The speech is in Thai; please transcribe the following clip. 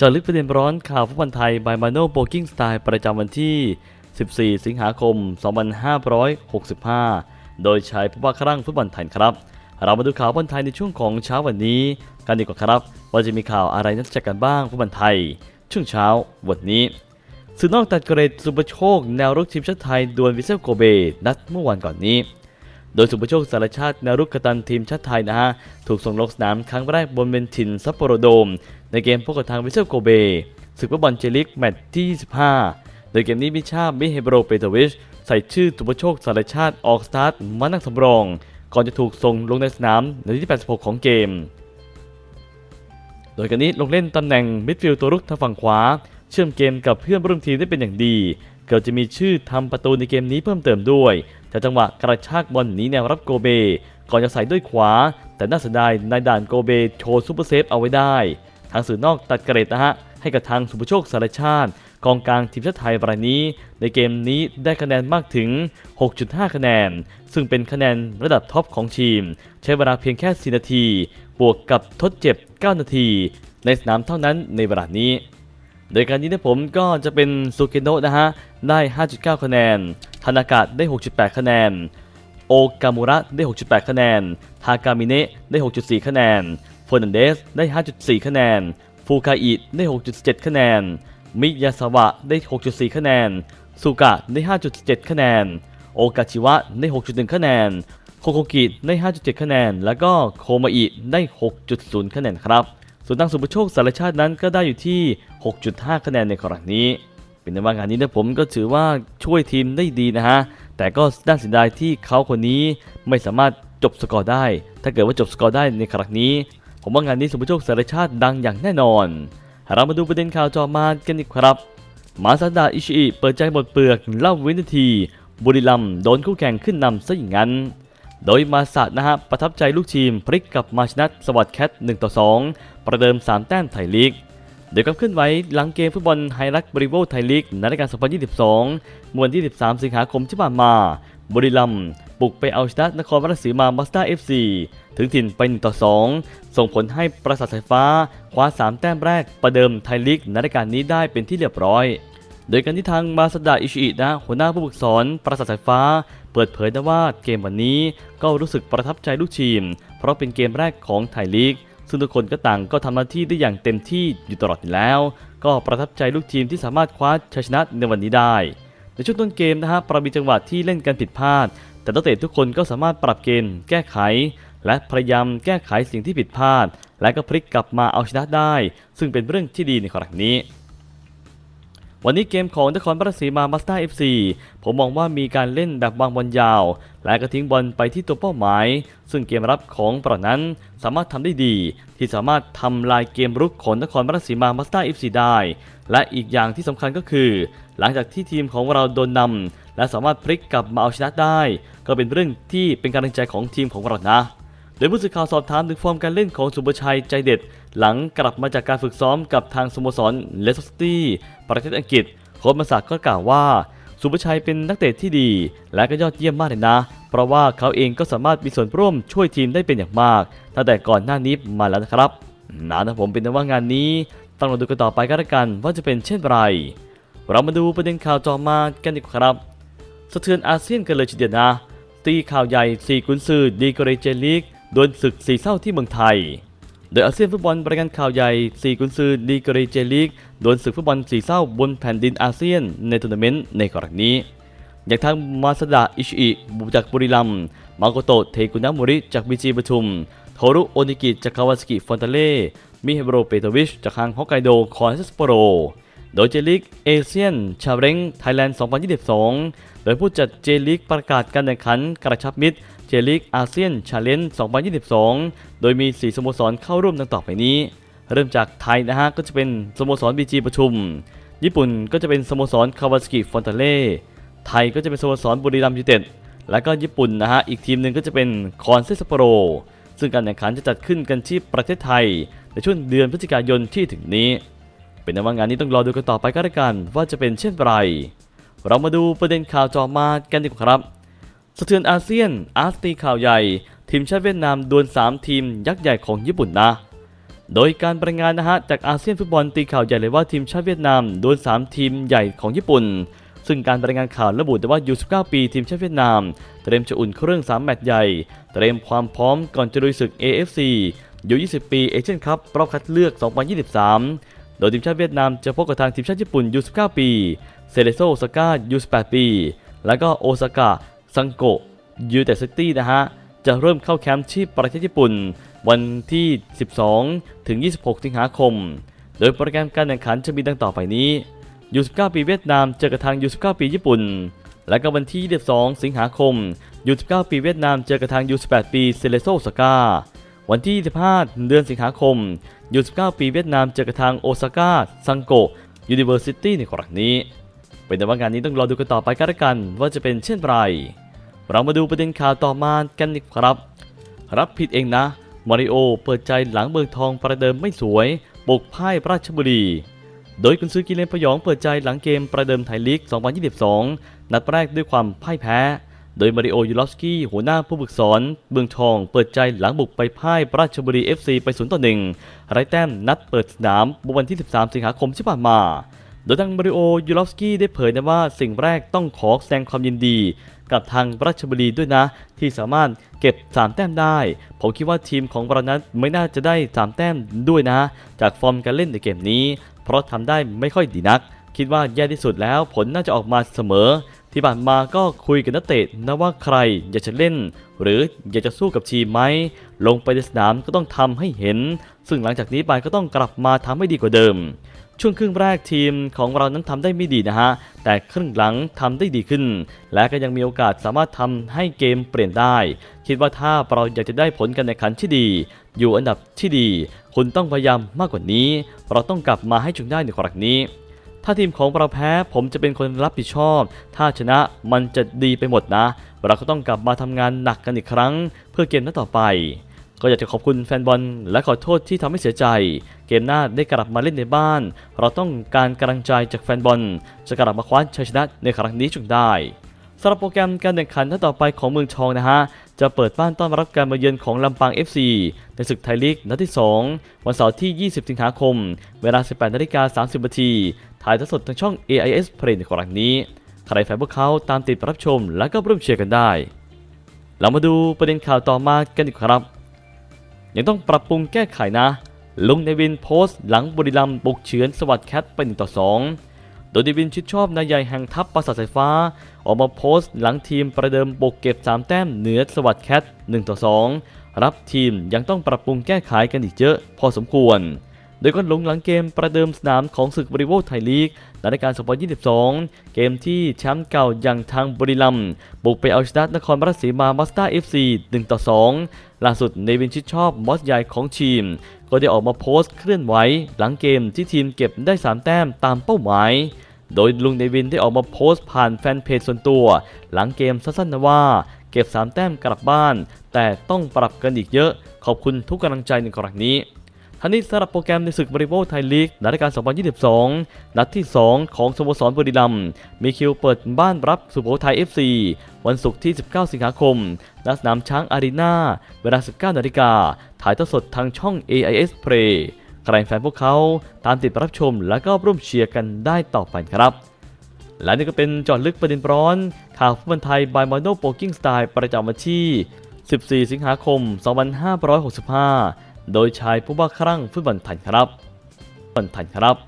เจาะลึกประเด็นร้อนข่าวฟุตบอลไทย by Mano Booking Style ประจำวันที่ 14 สิงหาคม 2565 โดยใช้ผู้ว่าครั่งฟุตบอลไทยครับ เรามาดูข่าวฟุตบอลไทยในช่วงของเช้าวันนี้กันดีกว่าครับว่าจะมีข่าวอะไรน่าสนใจกันบ้างฟุตบอลไทย ช่วงเช้าวันนี้สื่อนอกตัดเกรดสุปโชค แนวรุกทีมชาติไทยดวลวิเซลโกเบ นัดเมื่อวันก่อนนี้ โดยสุปโชคสารชาติแนวรุกกตันทีมชาติไทยนะฮะถูกส่งลงสนามครั้งแรกบนเวนทินซัปโปโรโดม ในเกมพบกับทางวิเซลโกเบศึกฟุตบอลเจลิกแมตช์ที่ 25 โดยเกมนี้มิชามิเฮโบรเปโตวิช ใส่ชื่อสุปโชคสารชาติออกสตาร์ทมานั่งสำรอง ก่อนจะถูกส่งลงในสนามในที่ 86 ของเกม โดยกันนี้ลงเล่นตำแหน่งมิดฟิลด์ตัวรุกทางฝั่งขวา เชื่อมเกมกับเพื่อนร่วมทีมได้เป็นอย่างดี เกือบจะมีชื่อทำประตูในเกมนี้เพิ่มเติมด้วยจากจังหวะกระชากบอลหนีแนวรับโกเบ ก่อนจะใส่ด้วยขวา แต่น่าเสียดายในด่านโกเบโชว์ซูเปอร์เซฟเอาไว้ได้ ทางสื่อนอกตัดเกรดนะฮะให้กับทางสุภโชคสารชาติกองกลางทีมชาติไทยรายนี้ ในเกมนี้ได้คะแนนมากถึง 6.5 คะแนน ซึ่งเป็นคะแนนระดับท็อปของทีม ใช้เวลาเพียงแค่ 4 นาที บวกกับทดเจ็บ 9 นาที ในสนามเท่านั้นในเวลานี้ โดยการนี้นะผมก็จะเป็นซูเกโนะนะฮะ ได้ 5.9 คะแนนธนากะได้ 6.8 คะแนน โอกามุระได้ 6.8 คะแนน ทากามิเนะได้ 6.4 คะแนน เฟอร์นันเดสได้ 5.4 คะแนน ฟูคาอิได้ 6.7 คะแนน มิยาสวะได้ 6.4 คะแนน สุกะได้ 5.7 คะแนน โอกาชิวะได้ 6.1 คะแนน โคโคกิได้ 5.7 คะแนน แล้วก็โคมาอิได้ 6.0 คะแนนครับ ส่วนทางสุภโชคสารชาตินั้นก็ได้อยู่ที่ 6.5 คะแนนในครั้งนี้ เป็นในว่างานนี้นะผมก็ถือว่าช่วยทีมได้ดีนะฮะ แต่ก็น่าเสียดายที่เขาคนนี้ไม่สามารถจบสกอร์ได้ ถ้าเกิดว่าจบสกอร์ได้ในครั้งนี้ ผมว่างานนี้สุภโชคสารชาติดังอย่างแน่นอน เรามาดูประเด็นข่าวจอมากันอีกครับ มาซาดาอิชิอิเปิดใจหมดเปลือกเล่าวินาที บุรีรัมโดนคู่แข่งขึ้นนำซะอย่างนั้น โดยมาสะนะฮะประทับใจลูกทีมพลิกกลับมาชนะสวัสดแคท1ต่อ2 ประเดิม 3 แต้มไทยลีกโดยกับเคลื่อนไหวหลังเกมฟุตบอลไฮรักบริโวไทยลีกในรายการ 2022มวนที่ 13 สิงหาคมที่ผ่านมา บุรีรัมย์บุกไปเอาชนะนครราชสีมามาสเตอร์เอฟซีถึงถิ่นไป1ต่อ 2 ส่งผลให้ประสาทสายฟ้าคว้า 3 แต้มแรกประเดิมไทยลีกในรายการนี้ได้เป็นที่เรียบร้อย โดยการที่ทางมาสดาอิชิอินะหัวหน้าผู้ฝึกสอนประสาทสายฟ้า เปิดเผยนะว่าเกมวันนี้ก็รู้สึกประทับใจลูกทีม เพราะเป็นเกมแรกของไทยลีกซึ่งทุกคนก็ต่างก็ทำหน้าที่ได้อย่างเต็มที่อยู่ตลอดอยู่แล้ว ก็ประทับใจลูกทีมที่สามารถคว้าชัยชนะในวันนี้ได้ ในช่วงต้นเกมนะฮะประมีจังหวะที่เล่นกันผิดพลาด แต่นักเตะทุกคนก็สามารถปรับเกมแก้ไข และพยายามแก้ไขสิ่งที่ผิดพลาด และก็พลิกกลับมาเอาชนะได้ ซึ่งเป็นเรื่องที่ดีในครั้งนี้ วันนี้เกมของนครปราชสีมามาสเตอร์เอฟซีผมมองว่ามีการเล่นแบบวางบอลยาว และก็ทิ้งบอลไปที่ตัวเป้าหมาย ซึ่งเกมรับของปรนั้นสามารถทำได้ดี ที่สามารถทำลายเกมรุกของนครปราชสีมามาสเตอร์เอฟซีได้ และอีกอย่างที่สำคัญก็คือ หลังจากที่ทีมของเราโดนนำและสามารถพลิกกลับมาเอาชนะได้ ก็เป็นเรื่องที่เป็นการตังใจของทีมของเรานะ โดยผู้สื่อข่าวสอบถามถึงฟอร์มการเล่นของสุภชัยใจเด็ด หลังกลับมาจากการฝึกซ้อมกับทางสโมสรเลสเตอร์ซิตี้ประเทศอังกฤษโค้ชมาสักก็กล่าวว่าสุภชัยเป็นนักเตะที่ดี และก็ยอดเยี่ยมมากเลยนะ เพราะว่าเขาเองก็สามารถมีส่วนร่วมช่วยทีมได้เป็นอย่างมากตั้งแต่ก่อนหน้านี้มาแล้วนะครับนะนะผมเป็นต่ว่างานนี้ต้องมาดูกันต่อไปก็แล้วกันว่าจะเป็นเช่นไร เรามาดูประเด็นข่าวต่อมากันดีกว่าครับ สะเทือนอาเซียนกันเลยทีเดียวนะ ตีข่าวใหญ่4กุนซือดีกรีเจลีกโดนศึกสีเศร้าที่เมืองไทย โดยอาเซียนฟุตบอลปรายงานข่าวใหญ่4กุนซือดีกรีเจลีกโดนศึกฟุตบอลสีเศร้าบนแผ่นดินอาเซียนในทัวร์นาเมนต์ในกรณีนี้ อย่างทางมาสดะอิชิอิบุจากบุรีรัมมาโกโตะเทกุนะมุริจากบีจีปทุม โทรุโอนิกิจากคาวาสกิฟอนตาเล่มิเฮโรเปโตวิชจากทางฮอกไกโดคอนเซสโปโร โดยเจลิกเอเชียนชาเร็งไทยแลนด์ 2022 โดยผู้จัดเจลิกประกาศการแข่งขันกระชับมิตรเจลิกอาเซียนชาเลนจ์ 2022 โดยมี 4 สโมสรเข้าร่วมดังต่อไปนี้ เริ่มจากไทยนะฮะก็จะเป็นสโมสรบีจีประชุม ญี่ปุ่นก็จะเป็นสโมสรคาวาสกิฟอนตาเล่ ไทยก็จะเป็นสโมสรบุรีรัมย์ยูไนเต็ด และก็ญี่ปุ่นนะฮะอีกทีมหนึ่งก็จะเป็นคอนเซสโปโร ซึ่งการแข่งขันจะจัดขึ้นกันที่ประเทศไทย ในช่วงเดือนพฤศจิกายนที่ถึงนี้ เป็นนว่างานนี้ต้องรอดูกันต่อไปก็แล้วกัน ว่าจะเป็นเช่นไร เรามาดูประเด็นข่าวจอมากันดีกว่าครับ สะเทือนอาเซียนอาร์ตีข่าวใหญ่ ทีมชาติเวียดนามดวล 3 ทีมยักษ์ใหญ่ของญี่ปุ่นนะ โดยการปรายงานนะฮะจากอาเซียนฟุตบอลตีข่าวใหญ่เลยว่าทีมชาติเวียดนามโดน3ทีมใหญ่ของญี่ปุ่นซึ่งการรายงานข่าวระบุแต่ว่ายู19 ปีทีมชาติเวียดนาม เตรียมจะอุ่นเครื่อง 3 แมตช์ใหญ่ เตรียมความพร้อมก่อนจะลุยศึก AFC ยู20 ปีเอเชียนคัพรอบคัดเลือก 2023 โดยทีมชาติเวียดนามจะพบกับทางทีมชาติญี่ปุ่นยู19 ปี เซเลโซโอซาก้ายู18 ปี แล้วก็โอซาก้าซังโกยูเต็ดซิตี้นะฮะ จะเริ่มเข้าแคมป์ที่ประเทศญี่ปุ่น วันที่ 12 ถึง 26 สิงหาคม โดยโปรแกรมการแข่งขันจะมีดังต่อไปนี้ยู19 ปีเวียดนามเจอกับทางยู19 ปีญี่ปุ่น และก็วันที่ 22 สิงหาคมยู19 ปีเวียดนามเจอกับทางยู18 ปีเซเลโซสกา วันที่ 25 เดือนสิงหาคมยู19 ปีเวียดนามเจอกับทางโอซาก้าซังโกยูนิเวอร์ซิตี้ในครั้งนี้ เป็นแต่ว่างานนี้ต้องรอดูกันต่อไปกันละกัน ว่าจะเป็นเช่นไร เรามาดูประเด็นข่าวต่อมากันดีกครับ รับผิดเองนะ มาริโอเปิดใจหลังเมืองทองประเดิมไม่สวยบุกพ่ายราชบุรี โดยคุณซื้อกิเลนพยองเปิดใจหลังเกมประเดิมไทยลีก 2022 นัดแรกด้วยความพ่ายแพ้ โดยมาริโอยูลอฟสกี้หัวหน้าผู้ฝึกสอนเมืองทอง เปิดใจหลังบุกไปพ่ายราชบุรี FC ไป0ต่อ1ไร้แต้มนัดเปิดสนามเมื่อวันที่ 13 สิงหาคมที่ผ่านมา โดยทางมาริโอยูลอฟสกี้ได้เผยนะว่าสิ่งแรกต้องขอแสดงความยินดี กับทางราชบุรีด้วยนะ ที่สามารถเก็บ 3 แต้มได้ ผมคิดว่าทีมของเรานั้นไม่น่าจะได้ 3 แต้มด้วยนะ จากฟอร์มการเล่นในเกมนี้ เพราะทำได้ไม่ค่อยดีนัก คิดว่าแย่ที่สุดแล้วผลน่าจะออกมาเสมอ ที่ผ่านมาก็คุยกับนักเตะนะว่าใครอยากจะเล่น หรืออยากจะสู้กับทีมไหมลงไปในสนามก็ต้องทำให้เห็น ซึ่งหลังจากนี้ไปก็ต้องกลับมาทำให้ดีกว่าเดิม ช่วงครึ่งแรกทีมของเรานั้นทำได้ไม่ดีนะฮะ แต่ครึ่งหลังทำได้ดีขึ้น และก็ยังมีโอกาสสามารถทำให้เกมเปลี่ยนได้ คิดว่าถ้าเราอยากจะได้ผลการแข่งขันที่ดี อยู่อันดับที่ดี คุณต้องพยายามมากกว่านี้ เราต้องกลับมาให้จงได้ในครั้งนี้ ถ้าทีมของเราแพ้ผมจะเป็นคนรับผิดชอบ ถ้าชนะมันจะดีไปหมดนะ เราก็ต้องกลับมาทำงานหนักกันอีกครั้ง เพื่อเกมนัดต่อไป ก็อยากจะขอบคุณแฟนบอลและขอโทษที่ทำให้เสียใจ เกมหน้าได้กลับมาเล่นในบ้าน เราต้องการกำลังใจจากแฟนบอลจะกลับมาคว้าชัยชนะในครั้งนี้จงได้ สำหรับโปรแกรมการแข่งขันนัดต่อไปของเมืองทองนะฮะ จะเปิดบ้านต้อนรับการมาเยือนของลำปาง FC ในศึกไทยลีกนัดที่ 2 วันเสาร์ที่ 20 สิงหาคม เวลา 18นาฬิกา30นาทีถ่ายทอดสดทางช่อง AIS Play ในครั้งนี้ ใครแฟนพวกเขาตามติดรับชมและก็ร่วมเชียร์กันได้ เรามาดูประเด็นข่าวต่อมากันอีกครับ ยังต้องปรับปรุงแก้ไขนะ ลุงในวินโพสต์หลังบุรีรัมย์บุกเฉือนสวัสด์แคทไป1ต่อ2 โดยดิวินชิดชอบนายใหญ่แห่งทัพปราสาทสายฟ้า ออกมาโพสต์หลังทีมประเดิมบกเก็บ 3 แต้มเหนือสวัสดแคท1ต่อ2รับทีมยังต้องปรับปรุงแก้ไขกันอีกเยอะ พอสมควร โดยก็ลงหลังเกมประเดิมสนามของศึกบริโภคไทยลีกในรายการ 2022 เกมที่แชมป์เก่าอย่างทางบุรีรัมย์บุกไปเอาชนะนครราชสีมามาสเตอร์เอฟซี1ต่อ 2 ล่าสุดในวินชิดชอบมอสใหญ่ของทีม ก็ได้ออกมาโพสต์เคลื่อนไหวหลังเกมที่ทีมเก็บได้ 3 แต้มตามเป้าหมายโดยลุงเนวินได้ออกมาโพสต์ผ่านแฟนเพจส่วนตัว หลังเกมสั้นๆนะว่า เก็บ 3 แต้มกลับบ้าน แต่ต้องปรับกันอีกเยอะ ขอบคุณทุกกำลังใจในครั้งนี้ ทั้งนี้สำหรับโปรแกรมในศึกบริโภคไทยลีกในรายการ2022 นัดที่ 2 ของสโมสรบุรีรัมย์มีคิวเปิดบ้านรับสุโขทัย FC วันศุกร์ที่ 19 สิงหาคมณสนามช้างอารีนาเวลา 19 นาฬิกา ถ่ายทอดสดทางช่อง AIS Play ใครแฟนพวกเขาตามติดรับชมและก็ร่วมเชียร์กันได้ต่อไปครับ และนี่ก็เป็นจอดลึกประเด็นร้อน ข่าวฟุตบอลไทย by Mono Poking Style ประจำวันที่ 14 สิงหาคม 2565 โดยชายผู้บ้าคลั่งฟุตบอลไทยครับฟุตบอลไทยครับ